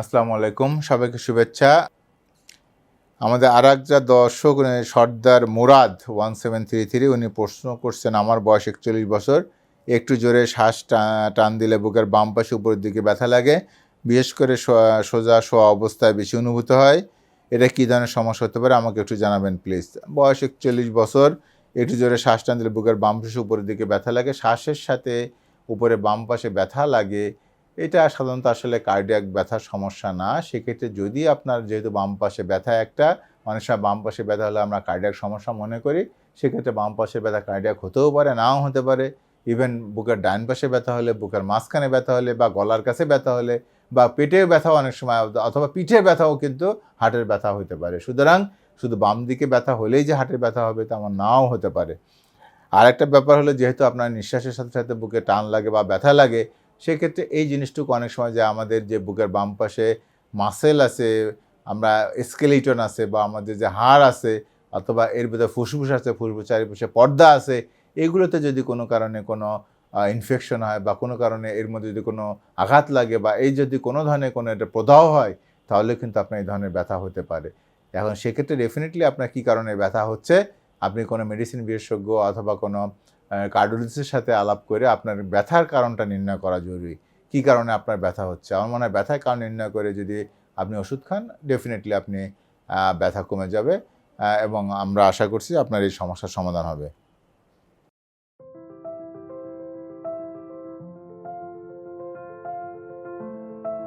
আসসালামু আলাইকুম, সবাইকে শুভেচ্ছা। আমাদের আর যা দর্শক Sardar Murad one seven three three, উনি প্রশ্ন করছেন, আমার বয়স একচল্লিশ বছর, একটু জোরে শ্বাস টান দিলে বুকের বাম পাশে উপরের দিকে ব্যথা লাগে। বিশেষ করে সোজা শোয়া অবস্থায় বেশি অনুভূত হয়। এটা কী ধরনের সমস্যা হতে পারে, আমাকে একটু জানাবেন প্লিজ। বয়স একচল্লিশ বছর, একটু জোরে শ্বাস টান দিলে বুকের বাম পাশে উপরের দিকে ব্যথা লাগে। শ্বাসের সাথে উপরে বাম পাশে ব্যথা লাগে। এটা সাধারণত আসলে কার্ডিয়াক ব্যথার সমস্যা না। সেক্ষেত্রে যদি আপনার যেহেতু বাম পাশে ব্যথা একটা, অনেক সময় বাম পাশে ব্যথা হলে আমরা কার্ডিয়াক সমস্যা মনে করি। সেক্ষেত্রে বাম পাশে ব্যথা কার্ডিয়াক হতেও পারে, নাও হতে পারে। ইভেন বুকের ডান পাশে ব্যথা হলে, বুকের মাঝখানে ব্যথা হলে বা গলার কাছে ব্যথা হলে বা পেটে ব্যথাও অনেক সময় অথবা পিঠে ব্যথাও কিন্তু হার্টের ব্যথা হতে পারে। সুতরাং শুধু বাম দিকে ব্যথা হলেই যে হার্টের ব্যথা হবে তেমন নাও হতে পারে। আর একটা ব্যাপার হলো যেহেতু আপনার নিঃশ্বাসের সাথে সাথে বুকে টান লাগে বা ব্যথা লাগে সেক্ষেত্রে এই জিনিসটুকু অনেক সময় যে আমাদের যে বুকের বাম পাশে মাসেল আছে, আমরা স্কেলিটন আছে বা আমাদের যে হাড় আছে অথবা এর ভিতরে ফুসফুস আছে, ফুসফুস চারিপাশে পর্দা আছে, এগুলোতে যদি কোনো কারণে কোনো ইনফেকশন হয় বা কোনো কারণে এর মধ্যে যদি কোনো আঘাত লাগে বা এই যদি কোনো ধরনের কোনো একটা প্রদাহ হয়, তাহলে কিন্তু আপনার এই ধরনের ব্যথা হতে পারে। এখন সেক্ষেত্রে ডেফিনেটলি আপনার কী কারণে ব্যথা হচ্ছে? আপনি কোনো মেডিসিন বিশেষজ্ঞ অথবা কোনো কার্ডিওলজিস্টের সাথে আলাপ করে আপনার ব্যথার কারণটা নির্ণয় করা জরুরি। কী কারণে আপনার ব্যথা হচ্ছে? আমার মনে হয় ব্যথার কারণ নির্ণয় করে যদি আপনি ওষুধ খান ডেফিনেটলি আপনি ব্যথা কমে যাবে এবং আমরা আশা করছি আপনার এই সমস্যার সমাধান হবে।